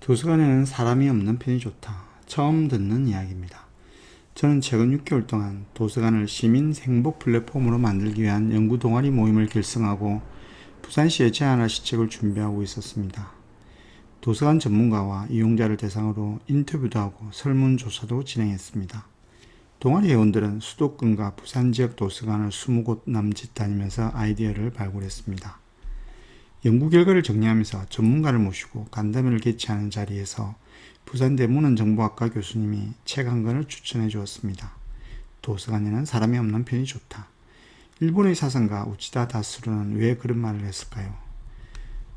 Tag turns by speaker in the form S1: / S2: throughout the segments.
S1: 도서관에는 사람이 없는 편이 좋다. 처음 듣는 이야기입니다. 저는 최근 6개월 동안 도서관을 시민 행복 플랫폼으로 만들기 위한 연구 동아리 모임을 결성하고 부산시에 제안할 시책을 준비하고 있었습니다. 도서관 전문가와 이용자를 대상으로 인터뷰도 하고 설문조사도 진행했습니다. 동아리 회원들은 수도권과 부산 지역 도서관을 20곳 남짓 다니면서 아이디어를 발굴했습니다. 연구 결과를 정리하면서 전문가를 모시고 간담회를 개최하는 자리에서 부산대 문헌정보학과 교수님이 책 한 권을 추천해 주었습니다. 도서관에는 사람이 없는 편이 좋다. 일본의 사상가 우치다 다스루는 왜 그런 말을 했을까요?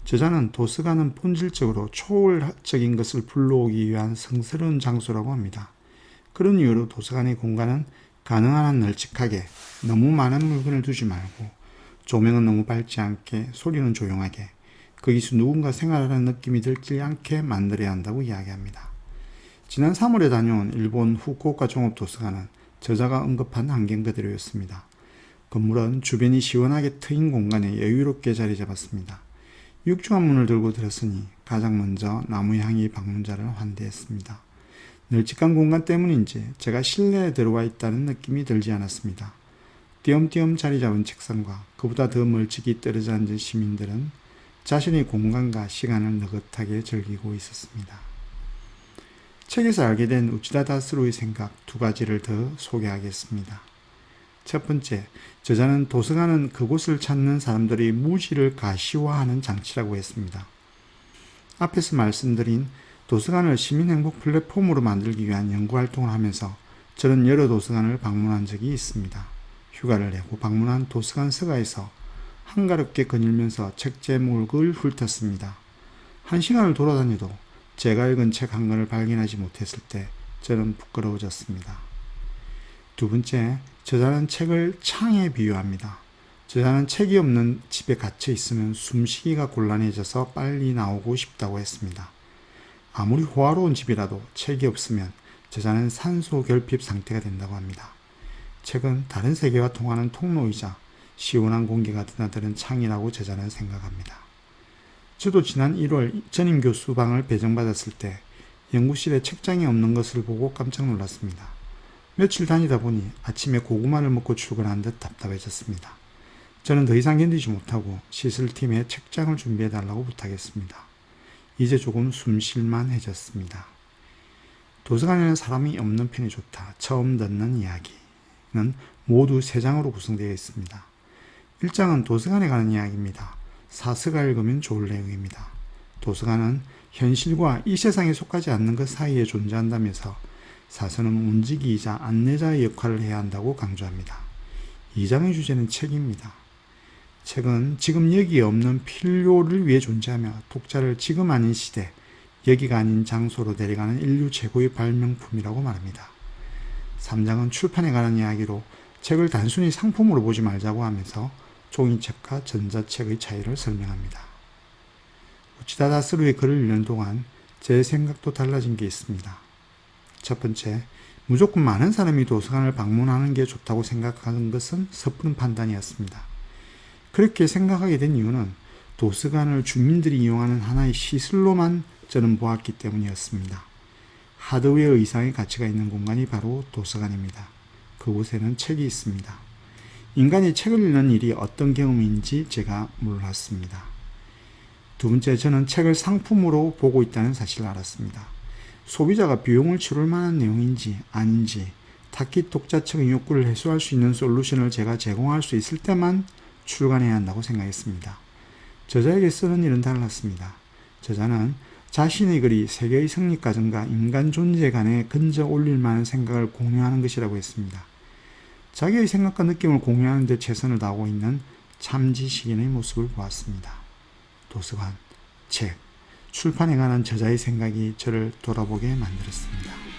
S1: 저자는 도서관은 본질적으로 초월적인 것을 불러오기 위한 성스러운 장소라고 합니다. 그런 이유로 도서관의 공간은 가능한 한 널찍하게 너무 많은 물건을 두지 말고 조명은 너무 밝지 않게 소리는 조용하게 거기서 누군가 생활하는 느낌이 들지 않게 만들어야 한다고 이야기합니다. 지난 3월에 다녀온 일본 후쿠오카 종합도서관은 저자가 언급한 환경 그대로였습니다. 건물은 주변이 시원하게 트인 공간에 여유롭게 자리 잡았습니다. 육중한 문을 들고 들었으니 가장 먼저 나무 향이 방문자를 환대했습니다. 널찍한 공간 때문인지 제가 실내에 들어와 있다는 느낌이 들지 않았습니다. 띄엄띄엄 자리 잡은 책상과 그보다 더 멀찍이 떨어져 앉은 시민들은 자신의 공간과 시간을 느긋하게 즐기고 있었습니다. 책에서 알게 된 우치다 다스루의 생각 두 가지를 더 소개하겠습니다. 첫 번째, 저자는 도서관은 그곳을 찾는 사람들이 무지를 가시화하는 장치라고 했습니다. 앞에서 말씀드린 도서관을 시민행복 플랫폼으로 만들기 위한 연구활동을 하면서 저는 여러 도서관을 방문한 적이 있습니다. 휴가를 내고 방문한 도서관 서가에서 한가롭게 거닐면서 책 제목을 훑었습니다. 한 시간을 돌아다녀도 제가 읽은 책 한 권을 발견하지 못했을 때 저는 부끄러워졌습니다. 두 번째, 저자는 책을 창에 비유합니다. 저자는 책이 없는 집에 갇혀 있으면 숨쉬기가 곤란해져서 빨리 나오고 싶다고 했습니다. 아무리 호화로운 집이라도 책이 없으면 저자는 산소 결핍 상태가 된다고 합니다. 책은 다른 세계와 통하는 통로이자 시원한 공기가 드나드는 창이라고 저자는 생각합니다. 저도 지난 1월 전임 교수 방을 배정받았을 때 연구실에 책장이 없는 것을 보고 깜짝 놀랐습니다. 며칠 다니다 보니 아침에 고구마를 먹고 출근한 듯 답답해졌습니다. 저는 더 이상 견디지 못하고 시설팀에 책장을 준비해 달라고 부탁했습니다. 이제 조금 숨쉴만 해졌습니다. 도서관에는 사람이 없는 편이 좋다. 처음 듣는 이야기 는 모두 세 장으로 구성되어 있습니다. 1장은 도서관에 가는 이야기입니다. 사서가 읽으면 좋을 내용입니다. 도서관은 현실과 이 세상에 속하지 않는 것 사이에 존재한다면서 사서는 움직이자 안내자의 역할을 해야 한다고 강조합니다. 2장의 주제는 책입니다. 책은 지금 여기에 없는 필요를 위해 존재하며 독자를 지금 아닌 시대, 여기가 아닌 장소로 데려가는 인류 최고의 발명품이라고 말합니다. 3장은 출판에 관한 이야기로 책을 단순히 상품으로 보지 말자고 하면서 종이책과 전자책의 차이를 설명합니다. 우치다 다 스루의 글을 읽는 동안 제 생각도 달라진 게 있습니다. 첫 번째, 무조건 많은 사람이 도서관을 방문하는 게 좋다고 생각하는 것은 섣부른 판단이었습니다. 그렇게 생각하게 된 이유는 도서관을 주민들이 이용하는 하나의 시설로만 저는 보았기 때문이었습니다. 하드웨어 이상의 가치가 있는 공간이 바로 도서관입니다. 그곳에는 책이 있습니다. 인간이 책을 읽는 일이 어떤 경험인지 제가 몰랐습니다. 두 번째, 저는 책을 상품으로 보고 있다는 사실을 알았습니다. 소비자가 비용을 치를 만한 내용인지 아닌지 타깃 독자층의 욕구를 해소할 수 있는 솔루션을 제가 제공할 수 있을 때만 출간해야 한다고 생각했습니다. 저자에게 쓰는 일은 달랐습니다. 저자는 자신의 글이 세계의 성립 과정과 인간 존재 간에 근저 올릴 만한 생각을 공유하는 것이라고 했습니다. 자기의 생각과 느낌을 공유하는 데 최선을 다하고 있는 참지식인의 모습을 보았습니다. 도서관, 책, 출판에 관한 저자의 생각이 저를 돌아보게 만들었습니다.